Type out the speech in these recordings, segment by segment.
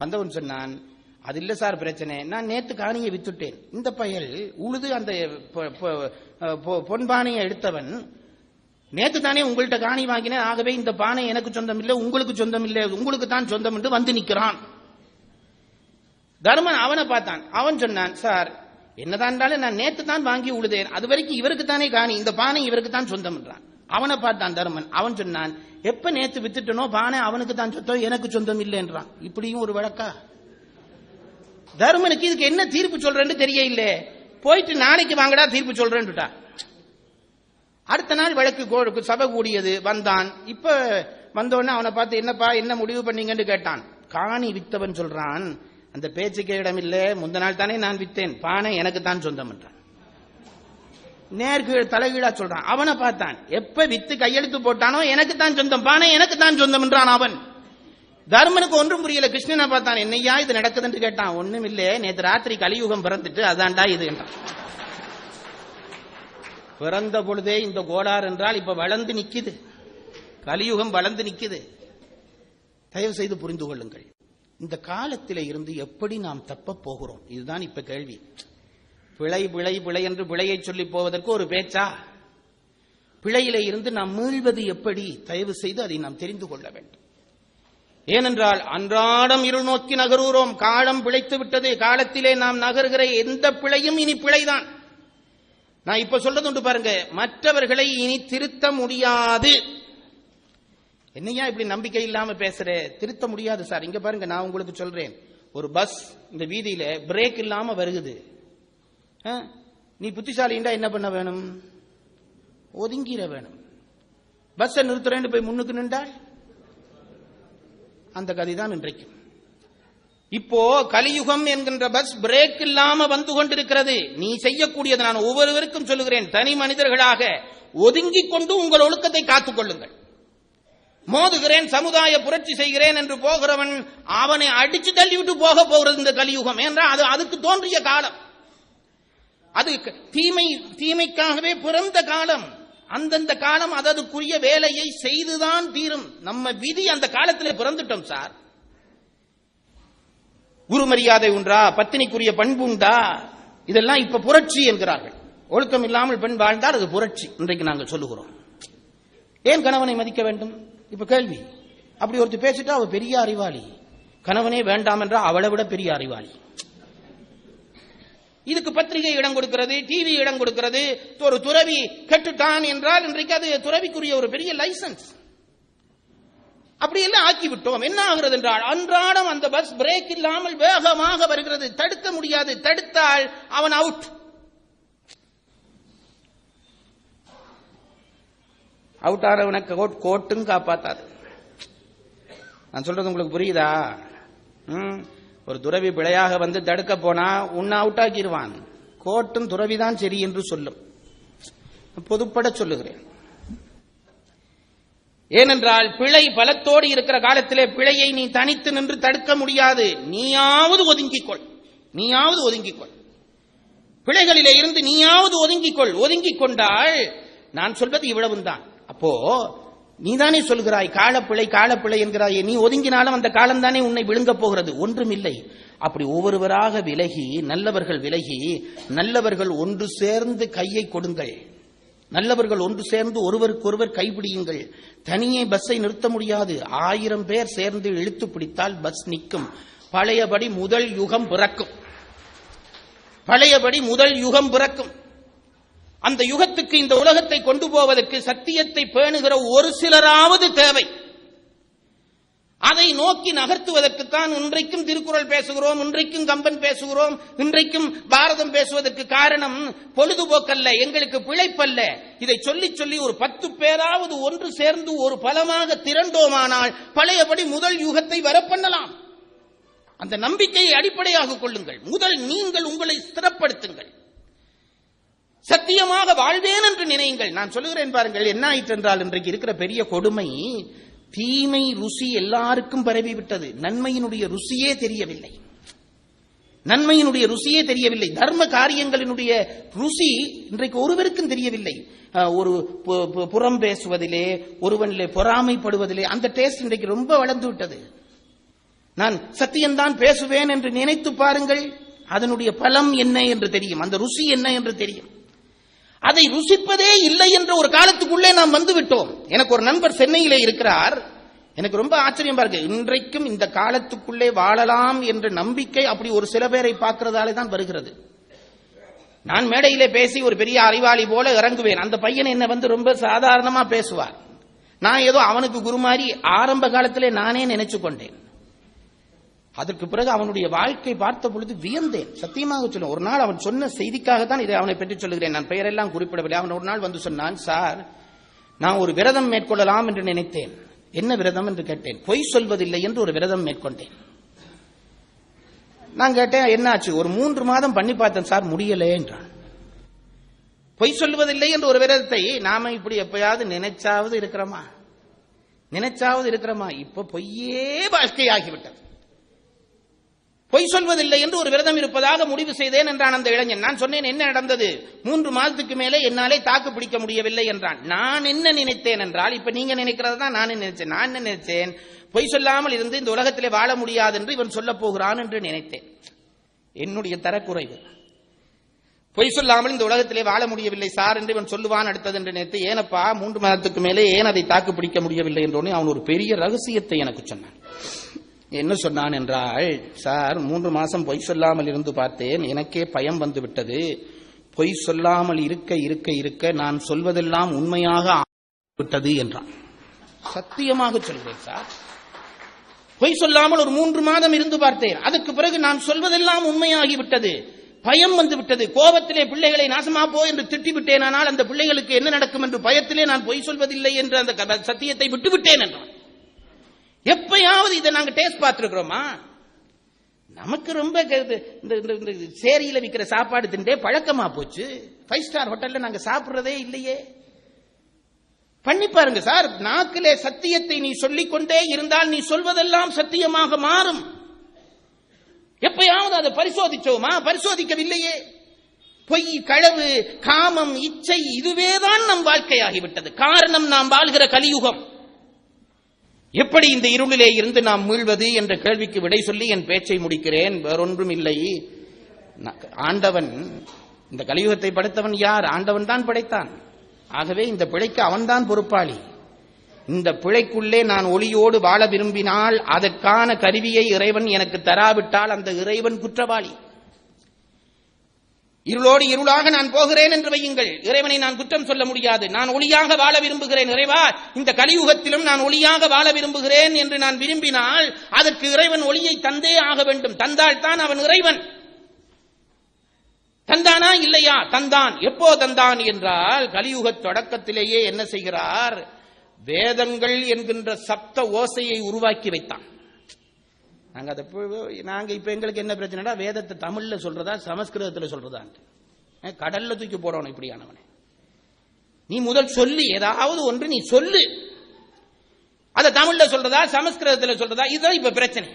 வந்தவன் சொன்னான் அது இல்ல சார் பிரச்சனை. நான் நேத்து காணியை வித்துட்டேன். இந்த பயல் உழுது அந்த பொ- பொ- பொன்பானையை எடுத்தவன் நேத்து தானே உங்கள்ட்ட காணி வாங்கினேன். ஆகவே இந்த பானை எனக்கு சொந்தம் இல்லை உங்களுக்கு சொந்தம் இல்லை. உங்களுக்கு தான் சொந்தம் என்று வந்து நிற்கிறான். தர்மன் அவனை பார்த்தான். அவன் சொன்னான் சார் என்னதான் நான் நேத்து தான் வாங்கி உழுதேன். அது வரைக்கும் இவருக்கு தானே காணி. இந்த பானை இவருக்கு தான் சொந்தம் என்றான். அவனை பார்த்தான் தர்மன். அவன் சொன்னான் எப்ப நேத்து வித்துட்டனோ பானை அவனுக்கு தான் சொந்தம் எனக்கு சொந்தம் இல்லை என்றான். இப்படியும் ஒரு வழக்கா? தர்மனுக்கு இதுக்கு என்ன தீர்ப்பு சொல்றேன்னு தெரியல போயிட்டு நாளைக்கு வாங்கடா தீர்ப்பு சொல்றேன்னுட்டா அடுத்த நாள் வழக்கு கோழுக்கு சபை கூடியது வந்தான். இப்ப வந்தோடனே அவனை பார்த்து என்னப்பா என்ன முடிவு பண்ணீங்கன்னு கேட்டான். காணி வித்தவன் சொல்றான். அந்த பேச்சுக்கே இடம் இல்ல முந்த நாள் தானே நான் வித்தேன். பானை எனக்கு தான் சொந்தம் என்றான். நேர்கீழ் தலைகீழா சொல்றான். அவனை பார்த்தான். எப்ப வித்து கையெழுத்து போட்டானோ எனக்கு தான் சொந்தம். பானை எனக்கு தான் சொந்தம் என்றான் அவன். தர்மனுக்கு ஒன்றும் புரியல. கிருஷ்ணனை பார்த்தான். என்னையா இது நடக்குதுன்னு கேட்டான். ஒண்ணும் இல்ல. நேத்து ராத்திரி கலியுகம் பிறந்துட்டு அதான்டா இது என்றான். பிறந்த பொழுதே இந்த கோளாறு என்றால் இப்ப வளர்ந்து நிக்குது. கலியுகம் வளர்ந்து நிக்குது. தயவு செய்து புரிந்து கொள்ளுங்கள். இந்த காலத்தில இருந்து எப்படி நாம் தப்ப போகிறோம்? இதுதான் இப்ப கேள்வி. பிழை பிழை பிழை என்று பிழையை சொல்லி போவதற்கு ஒரு பேச்சா? பிழையிலே இருந்து நாம் மீள்வது எப்படி? தயவு செய்து அதை நாம் தெரிந்து கொள்ள வேண்டும். ஏனென்றால் அன்றாடம் இருள் நோக்கி நகருகிறோம். காலம் பிழைத்து விட்டது. காலத்திலே நாம் நகருகிற எந்த பிழையும் இனி பிழைதான். நான் இப்ப சொல்றது உண்டு பாருங்க. மற்றவர்களை இனி திருத்த முடியாது. என்னையா இப்படி நம்பிக்கை இல்லாம பேசுற? திருத்த முடியாது சார். இங்க பாருங்க நான் உங்களுக்கு சொல்றேன். ஒரு பஸ் இந்த வீதியில பிரேக் இல்லாம வருகுது. நீ புத்திசாலிண்டா என்ன பண்ண வேணும்? ஒதுங்கிட வேணும். பஸ்ஸை நிறுத்துறேன்னு போய் முன்னுக்கு நின்றால் அந்த கதை தான் இன்றைக்கு. இப்போ கலியுகம் என்கின்ற பஸ் பிரேக் இல்லாம வந்து கொண்டிருக்கிறது. நீ செய்யக்கூடியது நான் ஒவ்வொருவருக்கும் சொல்லுகிறேன். தனி மனிதர்களாக ஒதுங்கிக் கொண்டு உங்கள் ஒழுக்கத்தை காத்துக் கொள்ளுங்கள். மோதுகிறேன் சமுதாய புரட்சி செய்கிறேன் என்று போகிறவன் அவனை அடிச்சு தள்ளிவிட்டு போக போகிறது இந்த கலியுகம். என்றால் அது அதுக்கு தோன்றிய காலம். அது க- தீமை தீமைக்காகவே பிறந்த காலம். அந்தந்த காலம் அதற்குரிய வேலையை செய்துதான் தீரும். நம்ம விதி அந்த காலத்திலே பிறந்துட்டோம் சார். குரு மரியாதை உண்டா? பத்தினிக்குரிய பண்பு உண்டா? இதெல்லாம் இப்ப புரட்சி என்கிறார்கள். ஒழுக்கம் இல்லாமல் பெண் வாழ்ந்தால் அது புரட்சி இன்றைக்கு நாங்கள் சொல்லுகிறோம். ஏன் கணவனை மதிக்க வேண்டும்? இப்ப கேள்வி. அப்படி ஒருத்தர் பேசிட்டா அவ பெரிய அறிவாளி. கணவனே வேண்டாம் என்றால் அவளை விட பெரிய அறிவாளி. இதுக்கு பத்திரிகை இடம் கொடுக்கிறது டிவி இடம் கொடுக்கிறது. ஒரு துறவி கெட்டுட்டான் என்றால் இன்றைக்கு அது துறவிக்குரிய ஒரு பெரிய லைசன்ஸ் அப்படி எல்லாம் ஆக்கிவிட்டோம். என்ன ஆகிறது என்றால் அன்றாடம் அந்த பஸ் பிரேக் இல்லாமல் வேகமாக வருகிறது. தடுக்க முடியாது. தடுத்தால் அவன் அவுட் அவுட் ஆனவனை கோட் கோட்டும் காப்பாத்தாது. நான் சொல்றது உங்களுக்கு புரியுதா? ம்? ஒரு துறவி பிழையாக வந்து தடுக்க போனா உன்னை அவுட் ஆக்கிடுவான் கோட்டும் துறவிதான் சரி என்று சொல்லும். பொதுப்பட சொல்லுகிறேன். ஏனென்றால் பிழை பலத்தோடு இருக்கிற காலத்திலே பிழையை நீ தனித்து நின்று தடுக்க முடியாது. நீயாவது ஒதுங்கிக்கொள். நீயாவது ஒதுங்கிக்கொள். பிழைகளிலே இருந்து நீயாவது ஒதுங்கிக்கொள். ஒதுங்கிக் கொண்டால் நான் சொல்வது இவ்வளவுதான் அப்போ நீதானே சொல்கிறாய் காலப்பிழை காலப்பிழை என்கிறாயே. நீ ஒதுங்கினாலும் அந்த காலம்தானே உன்னை விழுங்கப் போகிறது. ஒன்றுமில்லை. அப்படி ஒவ்வொருவராக விலகி நல்லவர்கள் விலகி நல்லவர்கள் ஒன்று சேர்ந்து கையை கொடுங்கள். நல்லவர்கள் ஒன்று சேர்ந்து ஒருவருக்கொருவர் கைப்பிடியுங்கள். தனியே பஸ்ஸை நிறுத்த முடியாது. ஆயிரம் பேர் சேர்ந்து இழுத்து பிடித்தால் பஸ் நிற்கும். பழையபடி முதல் யுகம் பிறக்கும். பழையபடி முதல் யுகம் பிறக்கும். அந்த யுகத்துக்கு இந்த உலகத்தை கொண்டு போவதற்கு சத்தியத்தை பேணுகிற ஒரு சிலராவது தேவை. அதை நோக்கி நகர்த்துவதற்குத்தான் இன்றைக்கும் திருக்குறள் பேசுகிறோம் இன்றைக்கும் கம்பன் பேசுகிறோம் இன்றைக்கும் பாரதம் பேசுவதற்கு காரணம் பொழுதுபோக்கல்ல எங்களுக்கு பிழைப்பல்ல. இதை சொல்லி சொல்லி ஒரு பத்து பேராவது ஒன்று சேர்ந்து ஒரு பலமாக திரண்டோமானால் பழையபடி முதல் யுகத்தை வரப்பண்ணலாம். அந்த நம்பிக்கையை அடிப்படையாக கொள்ளுங்கள். முதல் நீங்கள் உங்களை ஸ்திரப்படுத்துங்கள். சத்தியமாக வாழ்வேன் என்று நினையுங்கள். நான் சொல்லுகிறேன் பாருங்கள் என்ன ஆயிற்று என்றால் இன்றைக்கு இருக்கிற பெரிய கொடுமை தீமை ருசி எல்லாருக்கும் பரவி விட்டது. நன்மையினுடைய ருசியே தெரியவில்லை. நன்மையினுடைய ருசியே தெரியவில்லை. தர்ம காரியங்களினுடைய ருசி இன்றைக்கு ஒருவருக்கும் தெரியவில்லை. ஒரு புறம் பேசுவதிலே ஒருவனிலே பொறாமைப்படுவதிலே அந்த டேஸ்ட் இன்றைக்கு ரொம்ப வளர்ந்து விட்டது. நான் சத்தியம்தான் பேசுவேன் என்று நினைத்து பாருங்கள். அதனுடைய பலம் என்ன என்று தெரியும். அந்த ருசி என்ன என்று தெரியும். அதை ருசிப்பதே இல்லை என்ற ஒரு காலத்துக்குள்ளே நாம் வந்து விட்டோம் எனக்கு ஒரு நண்பர் சென்னையிலே இருக்கிறார். எனக்கு ரொம்ப ஆச்சரியமா இருக்கு. இன்றைக்கும் இந்த காலத்துக்குள்ளே வாழலாம் என்ற நம்பிக்கை அப்படி ஒரு சில பேரை பார்க்கறதாலே தான் வருகிறது. நான் மேடையிலே பேசி ஒரு பெரிய அறிவாளி போல இறங்குவேன். அந்த பையன் என்ன வந்து ரொம்ப சாதாரணமா பேசுவார். நான் ஏதோ அவனுக்கு குரு மாதிரி ஆரம்ப காலத்திலே நானே நினைச்சு கொண்டேன். அதற்கு பிறகு அவனுடைய வாழ்க்கை பார்த்த பொழுது வியந்தேன். சத்தியமாக சொல்லுவேன் ஒரு நாள் அவன் சொன்ன செய்திக்காகத்தான் இதை அவனை பற்றி சொல்லுகிறேன். நான் பெயரெல்லாம் குறிப்பிடவில்லை. அவன் ஒரு நாள் வந்து சொன்னான் சார் நான் ஒரு விரதம் மேற்கொள்ளலாம் என்று நினைத்தேன். என்ன விரதம்? என்று கேட்டேன். பொய் சொல்வதில்லை என்று ஒரு விரதம் மேற்கொண்டேன். நான் கேட்டேன் என்னாச்சு? ஒரு மூன்று மாதம் பண்ணி பார்த்தேன் சார் முடியலே என்றான். பொய் சொல்வதில்லை என்ற ஒரு விரதத்தை நாம இப்படி எப்பயாவது நினைச்சாவது இருக்கிறோமா? நினைச்சாவது இருக்கிறோமா? இப்ப பொய்யே வாழ்க்கையாகிவிட்டது. பொய் சொல்வதில்லை என்று ஒரு விரதம் இருப்பதாக முடிவு செய்தேன் என்றான் அந்த இளைஞன். நான் சொன்னேன் என்ன நடந்தது? மூன்று மாதத்துக்கு மேலே என்னாலே தாக்கு பிடிக்க முடியவில்லை என்றான். நான் என்ன நினைத்தேன் என்றால் இப்ப நீங்க நினைக்கிறது தான் நான் நினைச்சேன். நான் என்ன நினைச்சேன்? பொய் சொல்லாமல் இருந்து இந்த உலகத்திலே வாழ முடியாது என்று இவன் சொல்ல போகிறான் என்று நினைத்தேன். என்னுடைய தரக்குறைவு. பொய் சொல்லாமல் இந்த உலகத்திலே வாழ முடியவில்லை சார் என்று இவன் சொல்லுவான் அடுத்தது என்று நினைத்து ஏனப்பா மூன்று மாதத்துக்கு மேலே ஏன் அதை தாக்கு பிடிக்க முடியவில்லை? என்றோனே அவன் ஒரு பெரிய ரகசியத்தை எனக்கு சொன்னான். என்ன சொன்னான் என்றால் சார் மூன்று மாசம் பொய் சொல்லாமல் இருந்து பார்த்தேன். எனக்கே பயம் வந்து விட்டது. பொய் சொல்லாமல் இருக்க இருக்க இருக்க நான் சொல்வதெல்லாம் உண்மையாக விட்டது என்றான். சத்தியமாக சொல்கிறேன் சார். பொய் சொல்லாமல் ஒரு மூன்று மாதம் இருந்து பார்த்தேன். அதுக்கு பிறகு நான் சொல்வதெல்லாம் உண்மையாகி விட்டது பயம் வந்து விட்டது. கோபத்திலே பிள்ளைகளை நாசமா போ என்று திட்டிவிட்டேன். ஆனால் அந்த பிள்ளைகளுக்கு என்ன நடக்கும் என்று பயத்திலே நான் பொய் சொல்வதில்லை என்று அந்த சத்தியத்தை விட்டுவிட்டேன் என்றான். எப்பயாவது இதை நாங்க டேஸ்ட் பார்த்துருக்கிறோமா? நமக்கு ரொம்ப இது- இந்த இந்த- இந்த சேரியில விற்கிற சாப்பாடு தின்றே பழக்கமா போச்சு. ஃபைவ் ஸ்டார் ஹோட்டல்ல நாங்க சாப்பிடுறதே இல்லையே. பண்ணி பாருங்க சார் நாக்கிலே சத்தியத்தை நீ சொல்லிக் கொண்டே இருந்தால் நீ சொல்வதெல்லாம் சத்தியமாக மாறும். எப்பயாவது அதை பரிசோதிச்சோமா? பரிசோதிக்கவில்லையே. பொய் களவு காமம் இச்சை இதுவேதான் நம் வாழ்க்கையாகிவிட்டது. காரணம் நாம் வாழ்கிற கலியுகம். எப்படி இந்த இருளிலே இருந்து நாம் மீள்வது என்ற கேள்விக்கு விடை சொல்லி என் பேச்சை முடிக்கிறேன் வேறொன்றும் இல்லை ஆண்டவன் இந்த கலியுகத்தை படைத்தவன் யார்? ஆண்டவன் தான் படைத்தான். ஆகவே இந்த பிழைக்கு அவன்தான் பொறுப்பாளி. இந்த பிழைக்குள்ளே நான் ஒளியோடு வாழ விரும்பினால் அதற்கான கருவியை இறைவன் எனக்கு தராவிட்டால் அந்த இறைவன் குற்றவாளி. இருளோடு இருளாக நான் போகிறேன் என்று வையுங்கள். இறைவனை நான் குற்றம் சொல்ல முடியாது. நான் ஒளியாக வாழ விரும்புகிறேன். இறைவா இந்த கலியுகத்திலும் நான் ஒளியாக வாழ விரும்புகிறேன் என்று நான் விரும்பினால் அதற்கு இறைவன் ஒளியை தந்தே ஆக வேண்டும். தந்தால் தான் அவன் இறைவன். தந்தானா இல்லையா? தந்தான். எப்போ தந்தான் என்றால் கலியுக தொடக்கத்திலேயே என்ன செய்கிறார்? வேதங்கள் என்கின்ற சப்த ஓசையை உருவாக்கி வைத்தான். நாங்கள் அதை நாங்கள் இப்போ எங்களுக்கு என்ன பிரச்சனைடா வேதத்தை தமிழில் சொல்றதா சமஸ்கிருதத்தில் சொல்றதா? கடல்ல தூக்கி போடணும் இப்படியானவனே. நீ முதல் சொல்லு ஏதாவது ஒன்று நீ சொல்லு. அதை தமிழ்ல சொல்றதா சமஸ்கிருதத்தில் சொல்றதா இதுதான் இப்ப பிரச்சனை.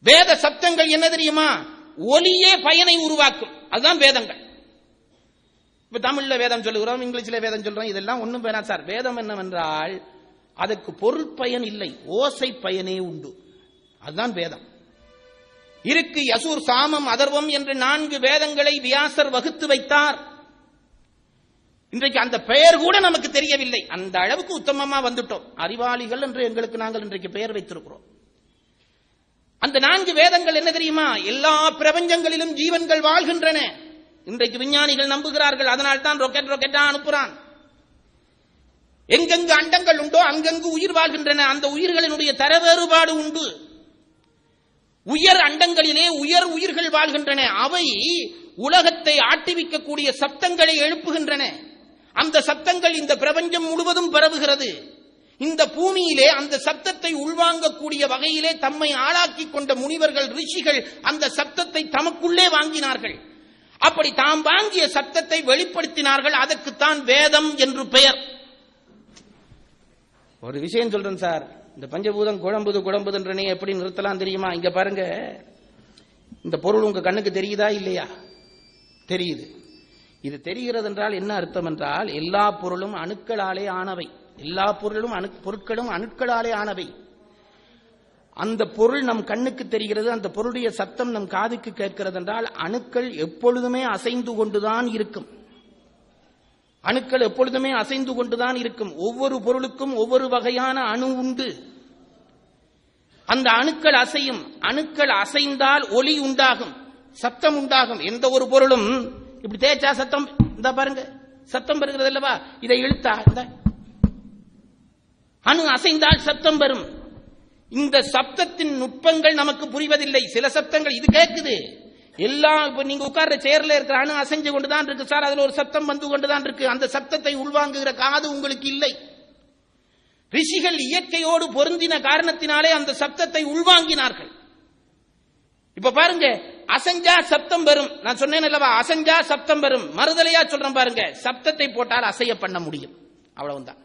வேத சப்தங்கள் என்ன தெரியுமா? ஒலியே பயனை உருவாக்கும். அதுதான் வேதங்கள். இப்ப தமிழ்ல வேதம் சொல்லுகிறோம் இங்கிலீஷ்ல வேதம் சொல்றோம் இதெல்லாம் ஒன்றும் வேணாம் சார். வேதம் என்னவென்றால் அதற்கு பொருள் பயன் இல்லை ஓசை பயனே உண்டு. அதுதான் வேதம். இருக்கு யசூர் சாமம் அதர்வம் என்று நான்கு வேதங்களை வியாசர் வகுத்து வைத்தார். இன்றைக்கு அந்த பெயர் கூட நமக்கு தெரியவில்லை. அந்த அளவுக்கு உத்தமமா வந்துட்டோம். அறிவாளிகள் என்று எங்களுக்கு நாங்கள் இன்றைக்கு பெயர் வைத்திருக்கிறோம். அந்த நான்கு வேதங்கள் என்ன தெரியுமா? எல்லா பிரபஞ்சங்களிலும் ஜீவன்கள் வாழ்கின்றன. இன்றைக்கு விஞ்ஞானிகள் நம்புகிறார்கள். அதனால் தான் ரொக்கெட் ரொக்கெட்டா அனுப்புறான். எங்கெங்கு அண்டங்கள் உண்டோ அங்கங்கு உயிர் வாழ்கின்றன. அந்த உயிர்களினுடைய தர வேறுபாடு உண்டு. உயர் அண்டங்களிலே உயர் உயிர்கள் வாழ்கின்றன. அவை உலகத்தை ஆட்டிவிக்கக்கூடிய சத்தங்களை எழுப்புகின்றன. அந்த சத்தங்கள் இந்த பிரபஞ்சம் முழுவதும் பரவுகிறது. இந்த பூமியிலே அந்த சத்தத்தை உள்வாங்கக்கூடிய வகையிலே தம்மை ஆளாக்கிக் கொண்ட முனிவர்கள் ரிஷிகள் அந்த சப்தத்தை தமக்குள்ளே வாங்கினார்கள். அப்படி தாம் வாங்கிய சத்தத்தை வெளிப்படுத்தினார்கள். அதற்குத்தான் வேதம் என்று பெயர். ஒரு விஷயம் சொல்றேன் சார். இந்த பஞ்சபூதம் குழம்புது குழம்புதுன்றனே எப்படி நிறுத்தலாம் தெரியுமா? இங்க பாருங்க. இந்த பொருள் உங்க கண்ணுக்கு தெரியுதா இல்லையா? தெரியுது. இது தெரிகிறது என்றால் என்ன அர்த்தம் என்றால் எல்லா பொருளும் அணுக்களாலே ஆனவை. எல்லா பொருளும் அணு பொருட்களும் அணுக்களாலே ஆனவை. அந்த பொருள் நம் கண்ணுக்கு தெரிகிறது அந்த பொருளுடைய சத்தம் நம் காதுக்கு கேட்கிறது என்றால் அணுக்கள் எப்பொழுதுமே அசைந்து கொண்டுதான் இருக்கும். அணுக்கள் எப்பொழுதுமே அசைந்து கொண்டுதான் இருக்கும். ஒவ்வொரு பொருளுக்கும் ஒவ்வொரு வகையான அணு உண்டு. அந்த அணுக்கள் அசையும். அணுக்கள் அசைந்தால் ஒளி உண்டாகும். சத்தம் உண்டாகும். எந்த ஒரு பொருளும் இப்படி தேய்ச்சா சத்தம் இந்த பாருங்க சத்தம் பெறுகிறது அல்லவா? இதை இழுத்தா இந்த. அணு அசைந்தால் சத்தம் வரும். இந்த சப்தத்தின் நுட்பங்கள் நமக்கு புரிவதில்லை. சில சப்தங்கள் இது கேட்குது. எல்லாம் இப்ப நீங்க உட்கார்ற சேர்ல இருக்கிற அணு அசைஞ்சு கொண்டுதான் இருக்கு. சார் அதுல ஒரு சத்தம் வந்து கொண்டுதான் இருக்கு. அந்த சத்தத்தை உள்வாங்குகிற காது உங்களுக்கு இல்லை. ரிஷிகள் இயற்கையோடு பொருந்தின காரணத்தினாலே அந்த சப்தத்தை உள்வாங்கினார்கள். இப்ப பாருங்க அசஞ்சா சப்தம் வரும். நான் சொன்னேன் அல்லவா அசஞ்சா சப்தம் வரும். மறுதலையா சொல்றேன் பாருங்க சப்தத்தை போட்டால் அசைய பண்ண முடியும். அவ்வளவுதான்.